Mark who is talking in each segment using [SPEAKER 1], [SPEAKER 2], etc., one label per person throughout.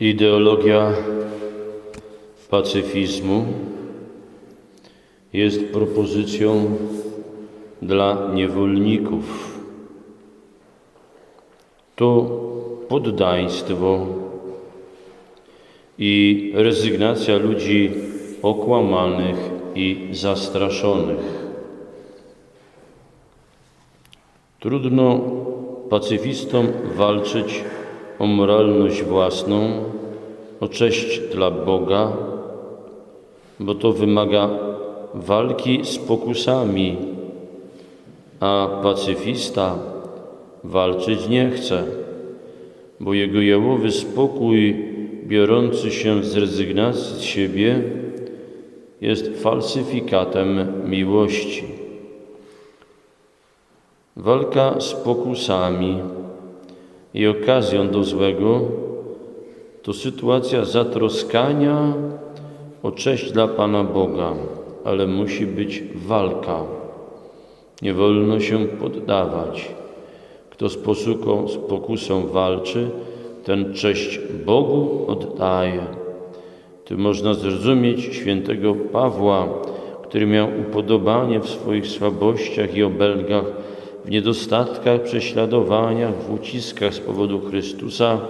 [SPEAKER 1] Ideologia pacyfizmu jest propozycją dla niewolników. To poddaństwo i rezygnacja ludzi okłamanych i zastraszonych. Trudno pacyfistom walczyć o moralność własną, o cześć dla Boga, bo to wymaga walki z pokusami, a pacyfista walczyć nie chce, bo jego jałowy spokój, biorący się z rezygnacji z siebie, jest falsyfikatem miłości. Walka z pokusami i okazją do złego to sytuacja zatroskania o cześć dla Pana Boga, ale musi być walka. Nie wolno się poddawać. Kto z, posuką, z pokusą walczy, ten cześć Bogu oddaje. Tu można zrozumieć świętego Pawła, który miał upodobanie w swoich słabościach i obelgach, w niedostatkach, prześladowaniach, w uciskach z powodu Chrystusa,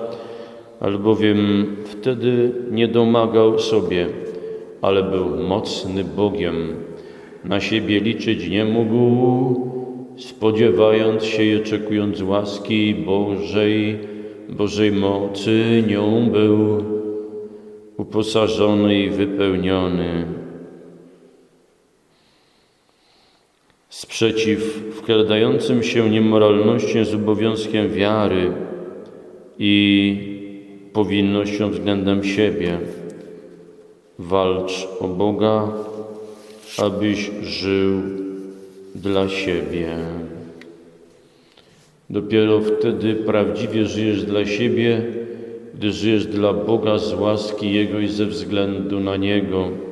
[SPEAKER 1] albowiem wtedy nie domagał sobie, ale był mocny Bogiem. Na siebie liczyć nie mógł, spodziewając się i oczekując łaski Bożej, Bożej mocy, nią był uposażony i wypełniony. Sprzeciw wkradającym się niemoralnością z obowiązkiem wiary i powinnością względem siebie. Walcz o Boga, abyś żył dla siebie. Dopiero wtedy prawdziwie żyjesz dla siebie, gdy żyjesz dla Boga z łaski Jego i ze względu na Niego.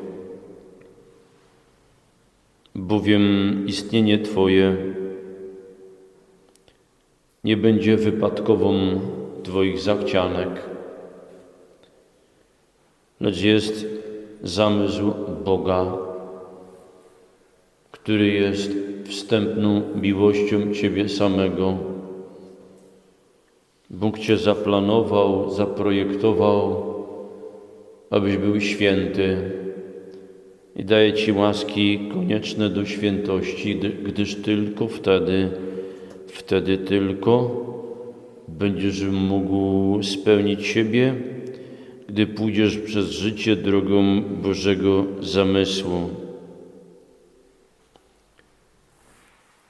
[SPEAKER 1] Bowiem istnienie Twoje nie będzie wypadkową Twoich zachcianek, lecz jest zamysł Boga, który jest wstępną miłością Ciebie samego. Bóg Cię zaplanował, zaprojektował, abyś był święty i daje Ci łaski konieczne do świętości, gdyż tylko wtedy, wtedy tylko będziesz mógł spełnić siebie, gdy pójdziesz przez życie drogą Bożego zamysłu.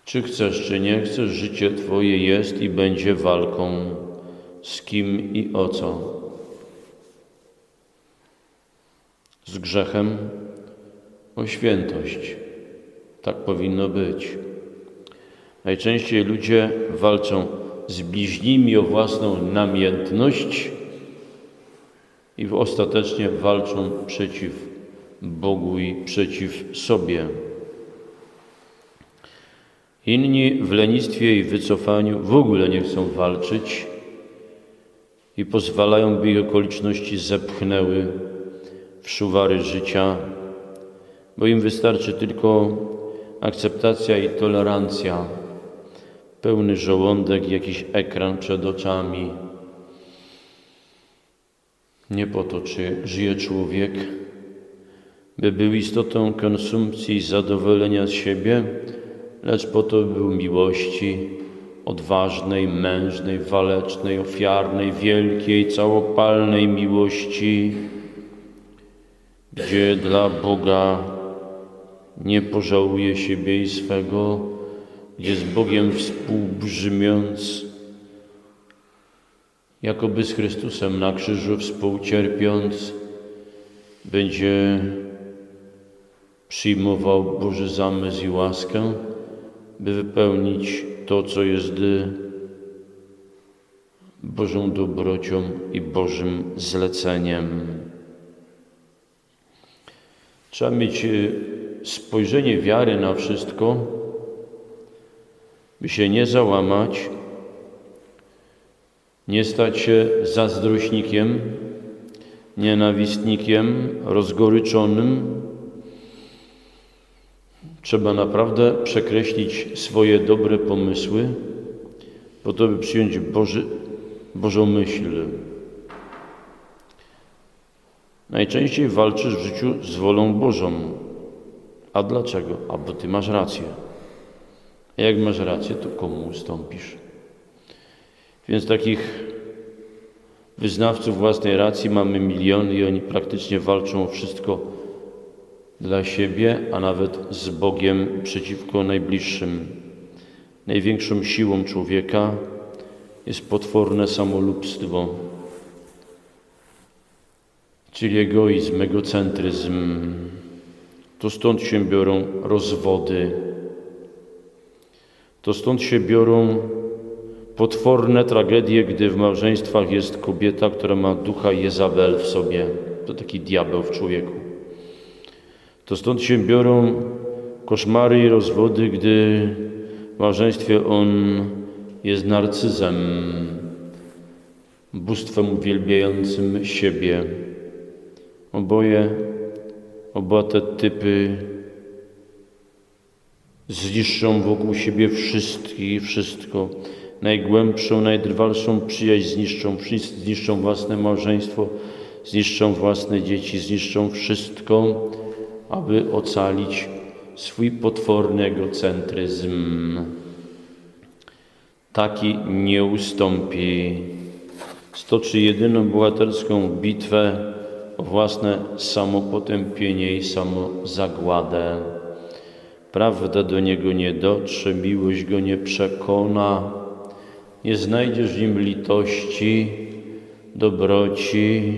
[SPEAKER 1] Czy chcesz, czy nie chcesz, życie Twoje jest i będzie walką z kim i o co? Z grzechem o świętość. Tak powinno być. Najczęściej ludzie walczą z bliźnimi o własną namiętność i ostatecznie walczą przeciw Bogu i przeciw sobie. Inni w lenistwie i wycofaniu w ogóle nie chcą walczyć i pozwalają, by ich okoliczności zepchnęły w szuwary życia, bo im wystarczy tylko akceptacja i tolerancja, pełny żołądek, jakiś ekran przed oczami. Nie po to, czy żyje człowiek, by był istotą konsumpcji i zadowolenia z siebie, lecz po to był miłości, odważnej, mężnej, walecznej, ofiarnej, wielkiej, całopalnej miłości, gdzie dla Boga nie pożałuje siebie i swego, gdzie z Bogiem współbrzmiąc, jakoby z Chrystusem na krzyżu współcierpiąc, będzie przyjmował Boży zamysł i łaskę, by wypełnić to, co jest Bożą dobrocią i Bożym zleceniem. Trzeba mieć spojrzenie wiary na wszystko, by się nie załamać, nie stać się zazdrośnikiem, nienawistnikiem, rozgoryczonym. Trzeba naprawdę przekreślić swoje dobre pomysły, po to, by przyjąć Boży, Bożą myśl. Najczęściej walczysz w życiu z wolą Bożą. A dlaczego? A bo Ty masz rację. A jak masz rację, to komu ustąpisz? Więc takich wyznawców własnej racji mamy miliony i oni praktycznie walczą o wszystko dla siebie, a nawet z Bogiem przeciwko najbliższym. Największą siłą człowieka jest potworne samolubstwo, czyli egoizm, egocentryzm. To stąd się biorą rozwody. To stąd się biorą potworne tragedie, gdy w małżeństwach jest kobieta, która ma ducha Jezabel w sobie. To taki diabeł w człowieku. To stąd się biorą koszmary i rozwody, gdy w małżeństwie on jest narcyzem, bóstwem uwielbiającym siebie. Oboje, oba te typy zniszczą wokół siebie wszystkich, wszystko. Najgłębszą, najdrwalszą przyjaźń zniszczą, zniszczą własne małżeństwo, zniszczą własne dzieci, zniszczą wszystko, aby ocalić swój potworny egocentryzm. Taki nie ustąpi. Stoczy jedyną bohaterską bitwę własne samopotępienie i samozagładę. Prawda do niego nie dotrze, miłość go nie przekona, nie znajdziesz w nim litości, dobroci.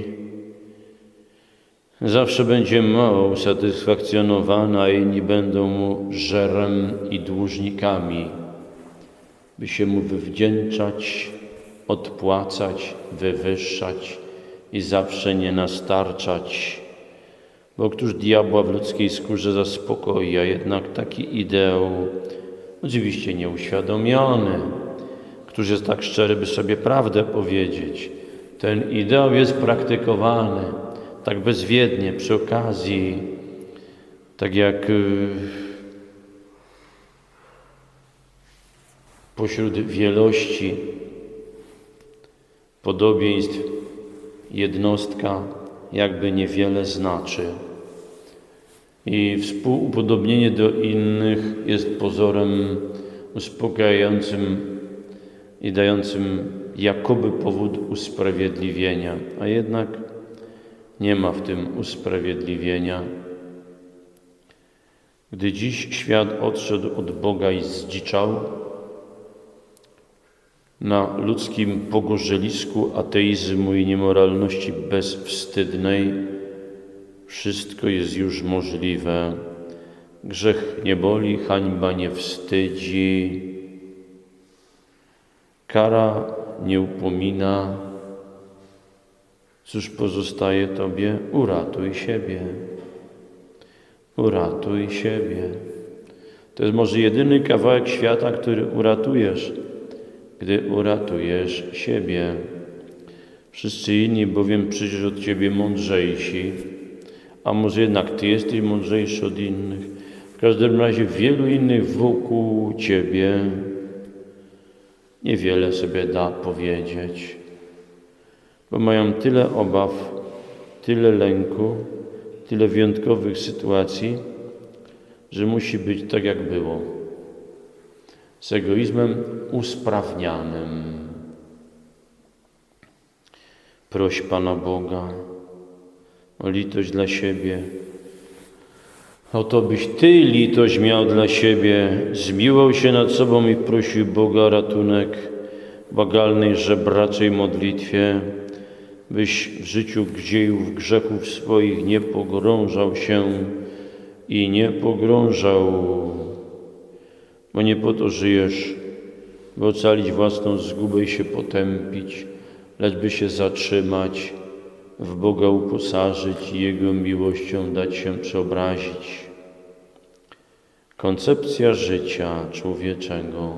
[SPEAKER 1] Zawsze będzie mało usatysfakcjonowana, a inni będą mu żerem i dłużnikami, by się mu wywdzięczać, odpłacać, wywyższać i zawsze nie nastarczać. Bo któż diabła w ludzkiej skórze zaspokoi, a jednak taki ideał, oczywiście nieuświadomiony, któż jest tak szczery, by sobie prawdę powiedzieć, ten ideał jest praktykowany tak bezwiednie, przy okazji, tak jak y, pośród wielości podobieństw jednostka jakby niewiele znaczy. I współupodobnienie do innych jest pozorem uspokajającym i dającym jakoby powód usprawiedliwienia, a jednak nie ma w tym usprawiedliwienia. Gdy dziś świat odszedł od Boga i zdziczał, na ludzkim pogorzelisku ateizmu i niemoralności bezwstydnej wszystko jest już możliwe. Grzech nie boli, hańba nie wstydzi, kara nie upomina. Cóż pozostaje Tobie? Uratuj siebie. Uratuj siebie. To jest może jedyny kawałek świata, który uratujesz gdy uratujesz siebie. Wszyscy inni bowiem przyjdziesz od Ciebie mądrzejsi, a może jednak Ty jesteś mądrzejszy od innych. W każdym razie wielu innych wokół Ciebie niewiele sobie da powiedzieć, bo mają tyle obaw, tyle lęku, tyle wyjątkowych sytuacji, że musi być tak, jak było z egoizmem usprawnianym. Proś Pana Boga o litość dla siebie, o to, byś Ty litość miał dla siebie, zmiłował się nad sobą i prosił Boga ratunek w bagalnej, żebraczej modlitwie, byś w życiu dziejów grzechów swoich nie pogrążał się i nie pogrążał bo nie po to żyjesz, by ocalić własną zgubę i się potępić, lecz by się zatrzymać, w Boga uposażyć i Jego miłością dać się przeobrazić. Koncepcja życia człowieczego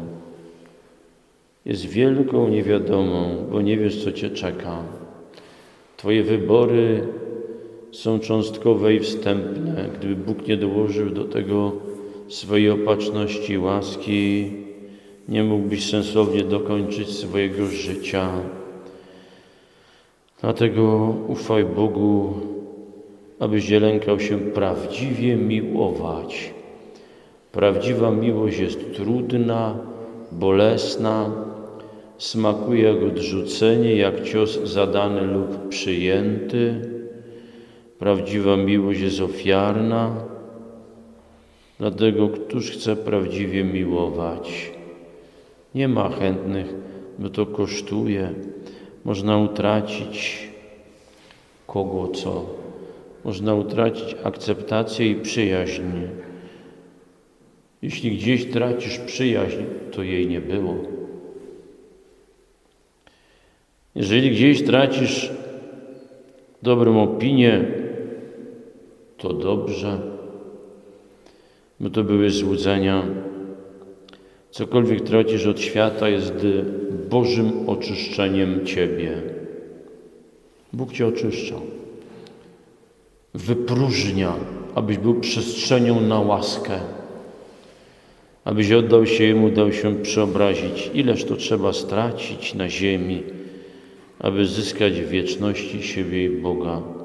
[SPEAKER 1] jest wielką niewiadomą, bo nie wiesz, co Cię czeka. Twoje wybory są cząstkowe i wstępne. Gdyby Bóg nie dołożył do tego swojej opatrzności i łaski, nie mógłbyś sensownie dokończyć swojego życia. Dlatego ufaj Bogu, abyś nie lękał się prawdziwie miłować. Prawdziwa miłość jest trudna, bolesna, smakuje jak odrzucenie, jak cios zadany lub przyjęty. Prawdziwa miłość jest ofiarna, dlatego któż chce prawdziwie miłować? Nie ma chętnych, bo to kosztuje. Można utracić kogo co. Można utracić akceptację i przyjaźń. Jeśli gdzieś tracisz przyjaźń, to jej nie było. Jeżeli gdzieś tracisz dobrą opinię, to dobrze, bo to były złudzenia. Cokolwiek tracisz od świata jest Bożym oczyszczeniem Ciebie. Bóg Cię oczyszcza, wypróżnia, abyś był przestrzenią na łaskę, abyś oddał się Jemu, dał się przeobrazić. Ileż to trzeba stracić na ziemi, aby zyskać w wieczności siebie i Boga.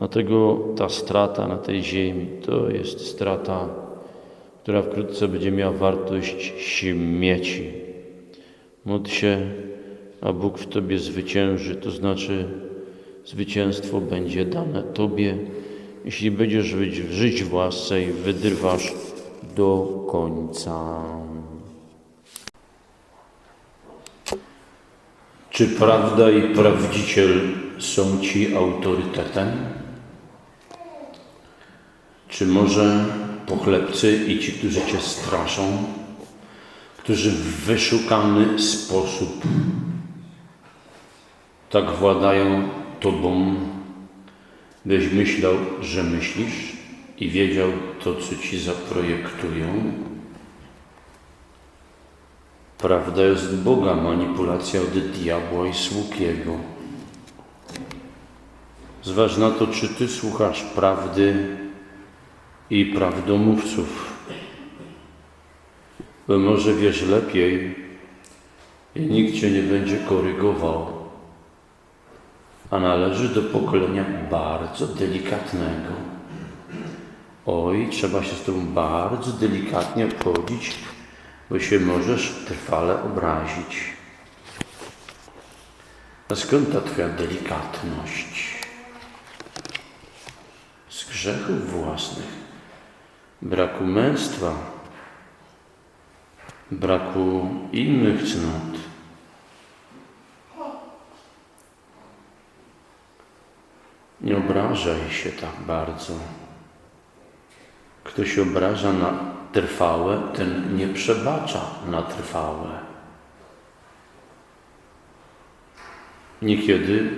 [SPEAKER 1] Dlatego ta strata na tej ziemi to jest strata, która wkrótce będzie miała wartość śmieci. Módl się, a Bóg w Tobie zwycięży, to znaczy zwycięstwo będzie dane Tobie, jeśli będziesz żyć, w łasce i wydrywasz do końca. Czy prawda i prawdziciel są Ci autorytetem? Czy może pochlebcy i ci, którzy Cię straszą, którzy w wyszukany sposób tak władają Tobą, byś myślał, że myślisz i wiedział to, co Ci zaprojektują? Prawda jest Boga, manipulacja od diabła i sług Jego. Zważ na to, czy Ty słuchasz prawdy i prawdomówców, bo może wiesz lepiej i nikt Cię nie będzie korygował, a należy do pokolenia bardzo delikatnego. Oj, trzeba się z Tobą bardzo delikatnie obchodzić, bo się możesz trwale obrazić. A skąd ta Twoja delikatność? Z grzechów własnych, braku męstwa, braku innych cnót. Nie obrażaj się tak bardzo. Kto się obraża na trwałe, ten nie przebacza na trwałe. Niekiedy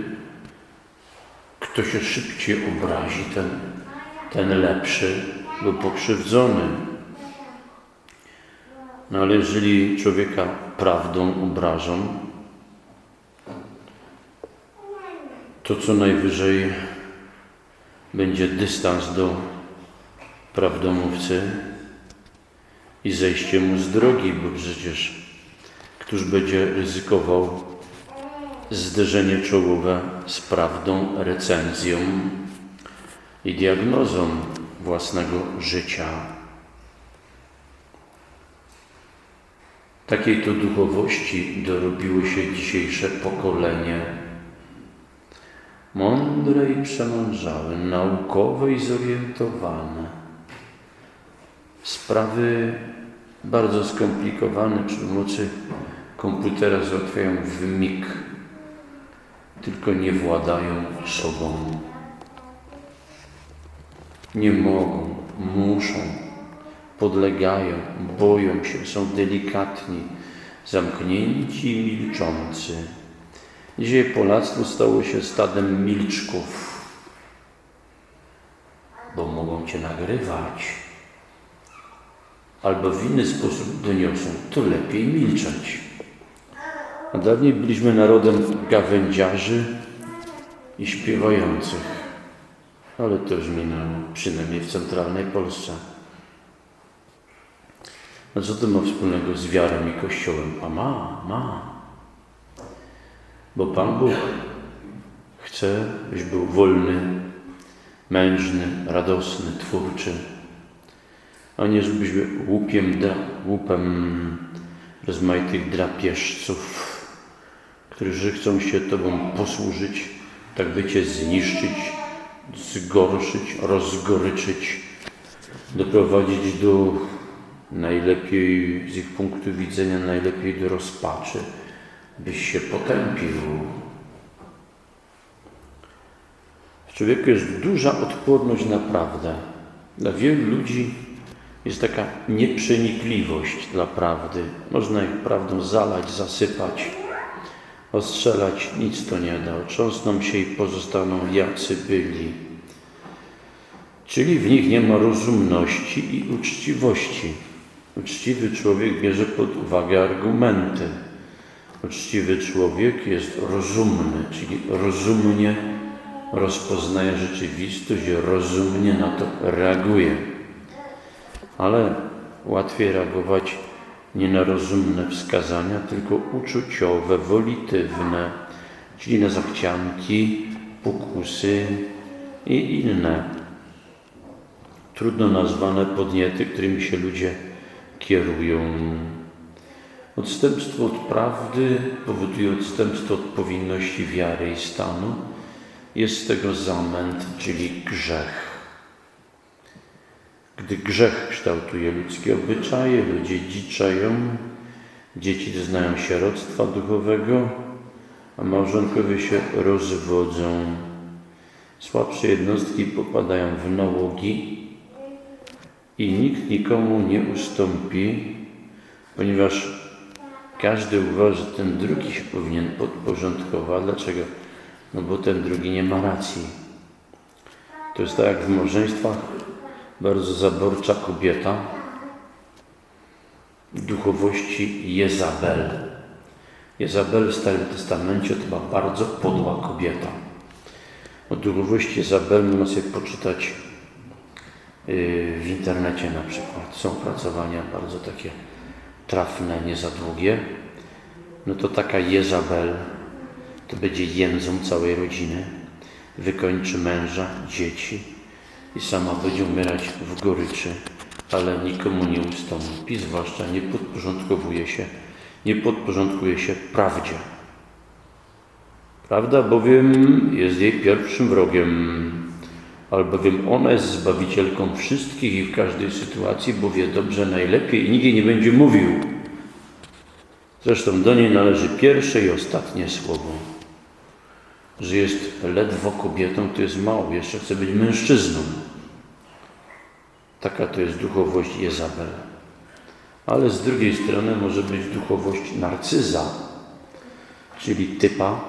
[SPEAKER 1] kto się szybciej obrazi, ten, ten lepszy lub pokrzywdzony. No ale jeżeli człowieka prawdą obrażą, to co najwyżej będzie dystans do prawdomówcy i zejście mu z drogi, bo przecież któż będzie ryzykował zderzenie czołowe z prawdą, recenzją i diagnozą własnego życia. Takiej to duchowości dorobiło się dzisiejsze pokolenie. Mądre i przemądrzałe, naukowe i zorientowane. Sprawy bardzo skomplikowane przy pomocy komputera załatwiają w mig, tylko nie władają sobą. Nie mogą, muszą, podlegają, boją się, są delikatni, zamknięci i milczący. Dzisiaj Polactwo stało się stadem milczków, bo mogą Cię nagrywać albo w inny sposób doniosą, to lepiej milczeć. A dawniej byliśmy narodem gawędziarzy, i śpiewających, ale to już minęło, przynajmniej w centralnej Polsce. A co to ma wspólnego z wiarą i Kościołem? A ma, ma. Bo Pan Bóg chce, byś był wolny, mężny, radosny, twórczy, a nie żebyś łupiem, łupem rozmaitych drapieżców, którzy chcą się Tobą posłużyć, tak by Cię zniszczyć, zgorszyć, rozgoryczyć, doprowadzić do najlepiej, z ich punktu widzenia, najlepiej do rozpaczy, byś się potępił. W człowieku jest duża odporność na prawdę. Dla wielu ludzi jest taka nieprzenikliwość dla prawdy. Można ich prawdą zalać, zasypać, ostrzelać, nic to nie da. Otrząsną się i pozostaną jacy byli. Czyli w nich nie ma rozumności i uczciwości. Uczciwy człowiek bierze pod uwagę argumenty. Uczciwy człowiek jest rozumny, czyli rozumnie rozpoznaje rzeczywistość, rozumnie na to reaguje. Ale łatwiej reagować nie na rozumne wskazania, tylko uczuciowe, wolitywne, czyli na zachcianki, pokusy i inne. Trudno nazwane podniety, którymi się ludzie kierują. Odstępstwo od prawdy powoduje odstępstwo od powinności wiary i stanu. Jest z tego zamęt, czyli grzech. Gdy grzech kształtuje ludzkie obyczaje, ludzie dziczeją, dzieci doznają sieroctwa duchowego, a małżonkowie się rozwodzą. Słabsze jednostki popadają w nałogi i nikt nikomu nie ustąpi, ponieważ każdy uważa, że ten drugi się powinien podporządkować. Dlaczego? No bo ten drugi nie ma racji. To jest tak jak w małżeństwach bardzo zaborcza kobieta duchowości Jezabel. Jezabel w Starym Testamencie to była bardzo podła kobieta. O duchowości Jezabel można sobie poczytać yy, w internecie na przykład. Są pracowania bardzo takie trafne, nie za długie. No to taka Jezabel to będzie jędzą całej rodziny. Wykończy męża, dzieci i sama będzie umierać w goryczy, ale nikomu nie ustąpi, zwłaszcza nie podporządkowuje się, nie podporządkuje się prawdzie. Prawda bowiem jest jej pierwszym wrogiem, albowiem ona jest zbawicielką wszystkich i w każdej sytuacji, bo wie dobrze najlepiej i nikt jej nie będzie mówił. Zresztą do niej należy pierwsze i ostatnie słowo. Że jest ledwo kobietą, to jest mało, jeszcze chce być mężczyzną. Taka to jest duchowość Jezabel. Ale z drugiej strony może być duchowość narcyza, czyli typa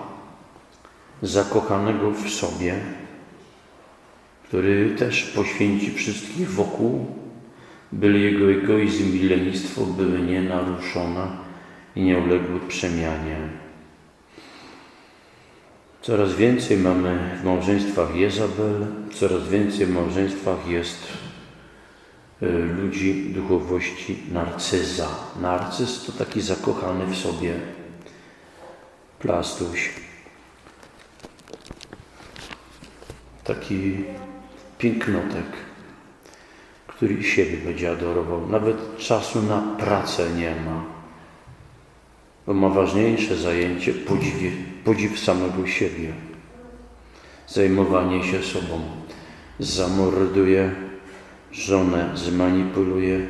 [SPEAKER 1] zakochanego w sobie, który też poświęci wszystkich wokół, byle jego egoizm i lenistwo były nienaruszone i nie uległy przemianie. Coraz więcej mamy w małżeństwach Jezabel, coraz więcej w małżeństwach jest y, ludzi duchowości narcyza. Narcyz to taki zakochany w sobie plastuś. Taki pięknotek, który siebie będzie adorował. Nawet czasu na pracę nie ma, bo ma ważniejsze zajęcie podziwie, podziw samego siebie, zajmowanie się sobą. Zamorduje żonę, zmanipuluje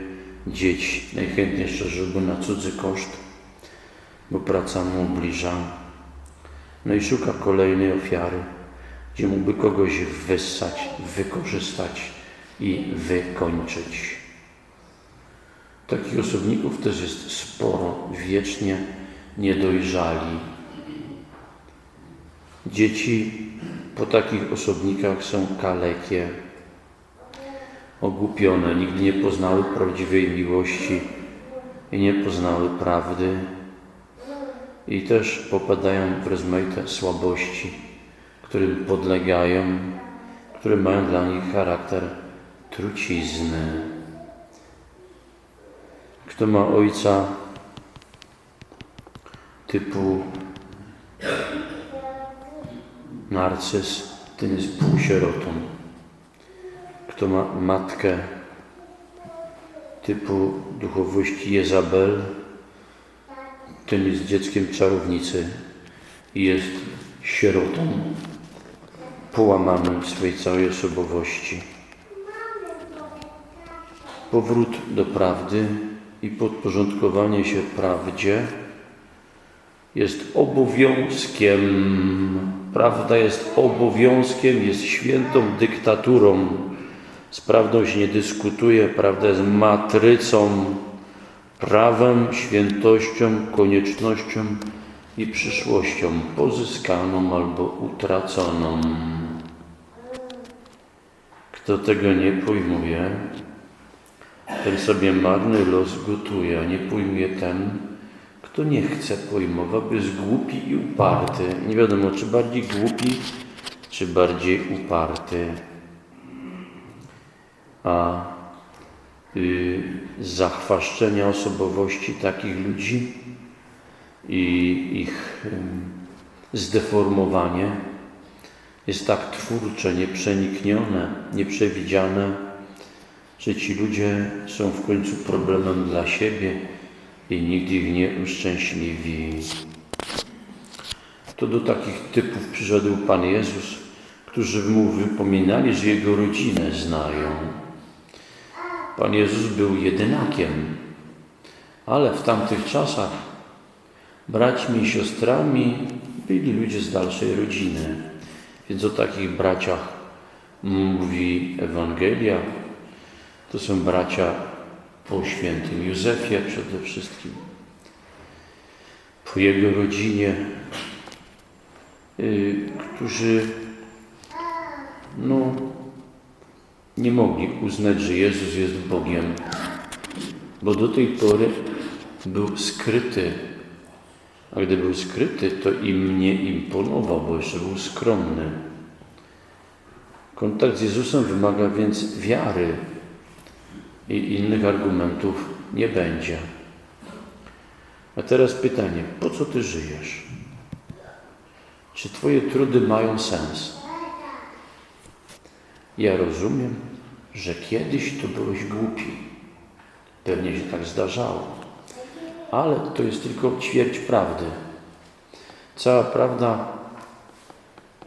[SPEAKER 1] dzieci, najchętniej szczerze na cudzy koszt, bo praca mu ubliża. No i szuka kolejnej ofiary gdzie mógłby kogoś wyssać, wykorzystać i wykończyć. Takich osobników też jest sporo, wiecznie niedojrzali. Dzieci po takich osobnikach są kalekie, ogłupione, nigdy nie poznały prawdziwej miłości i nie poznały prawdy i też popadają w rozmaite słabości którym podlegają, które mają dla nich charakter trucizny. Kto ma ojca typu narcyz, ten jest półsierotą. Kto ma matkę typu duchowości Jezabel, ten jest dzieckiem czarownicy i jest sierotą, połamanym w swej całej osobowości. Powrót do prawdy i podporządkowanie się prawdzie jest obowiązkiem. Prawda jest obowiązkiem, jest świętą dyktaturą. Z prawdą się nie dyskutuje, prawda jest matrycą, prawem, świętością, koniecznością i przyszłością, pozyskaną albo utraconą. Kto tego nie pojmuje, ten sobie marny los gotuje, a nie pojmuje ten, kto nie chce pojmować, jest głupi i uparty. Nie wiadomo, czy bardziej głupi, czy bardziej uparty. A y, zachwaszczenia osobowości takich ludzi i ich y, zdeformowanie jest tak twórcze, nieprzeniknione, nieprzewidziane, że ci ludzie są w końcu problemem dla siebie i nigdy ich nie uszczęśliwi. To do takich typów przyszedł Pan Jezus, którzy mu wypominali, że Jego rodzinę znają. Pan Jezus był jedynakiem, ale w tamtych czasach braćmi i siostrami byli ludzie z dalszej rodziny. Więc o takich braciach mówi Ewangelia. To są bracia po świętym Józefie przede wszystkim, po jego rodzinie, y, którzy no, nie mogli uznać, że Jezus jest Bogiem, bo do tej pory był skryty. A gdy był skryty, to im nie imponował, bo jeszcze był skromny. Kontakt z Jezusem wymaga więc wiary, i innych argumentów nie będzie. A teraz pytanie, po co Ty żyjesz? Czy Twoje trudy mają sens? Ja rozumiem, że kiedyś to byłeś głupi. Pewnie się tak zdarzało. Ale to jest tylko ćwierć prawdy. Cała prawda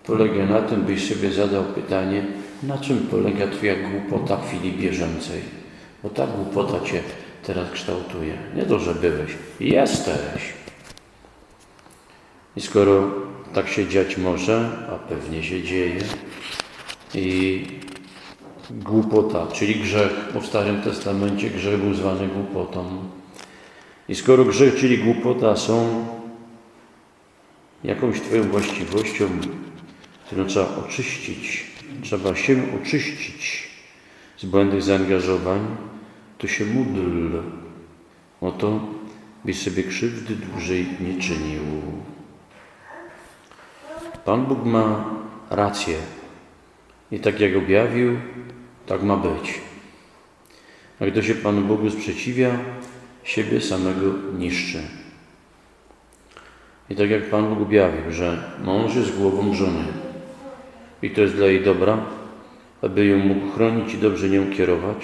[SPEAKER 1] polega na tym, byś sobie zadał pytanie, na czym polega Twoja głupota w chwili bieżącej. Bo ta głupota Cię teraz kształtuje. Nie to, że byłeś. Jesteś. I skoro tak się dziać może, a pewnie się dzieje, i głupota, czyli grzech, bo w Starym Testamencie grzech był zwany głupotą. I skoro grzech, czyli głupota są jakąś Twoją właściwością, którą trzeba oczyścić, trzeba się oczyścić z błędnych zaangażowań, to się módl o to, byś sobie krzywdy dłużej nie czynił. Pan Bóg ma rację i tak jak objawił, tak ma być. A kto się Panu Bogu sprzeciwia, siebie samego niszczy. I tak jak Pan Bóg objawił, że mąż jest głową żony i to jest dla jej dobra, aby ją mógł chronić i dobrze nią kierować,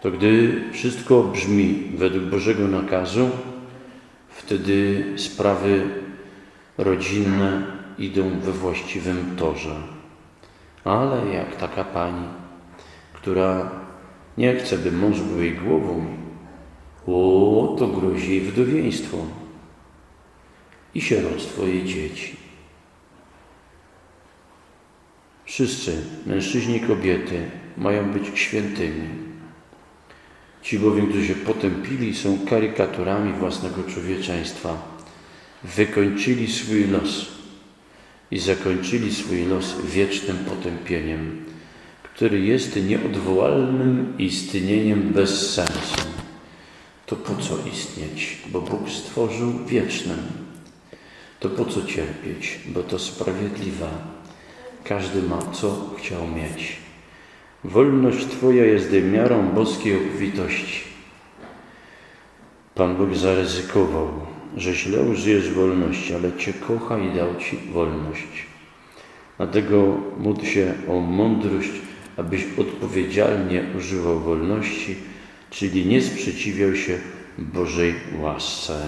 [SPEAKER 1] to gdy wszystko brzmi według Bożego nakazu, wtedy sprawy rodzinne idą we właściwym torze. Ale jak taka pani, która nie chce, by mąż był jej głową, o, to grozi jej wdowieństwo i sieroctwo jej dzieci. Wszyscy, mężczyźni i kobiety, mają być świętymi. Ci bowiem, którzy się potępili, są karykaturami własnego człowieczeństwa. Wykończyli swój los i zakończyli swój los wiecznym potępieniem, który jest nieodwołalnym istnieniem bez sensu. To po co istnieć? Bo Bóg stworzył wiecznym. To po co cierpieć, bo to sprawiedliwe. Każdy ma co chciał mieć. Wolność Twoja jest miarą boskiej obfitości. Pan Bóg zaryzykował, że źle użyjesz wolności, ale Cię kocha i dał Ci wolność. Dlatego módl się o mądrość, abyś odpowiedzialnie używał wolności, czyli nie sprzeciwiał się Bożej łasce.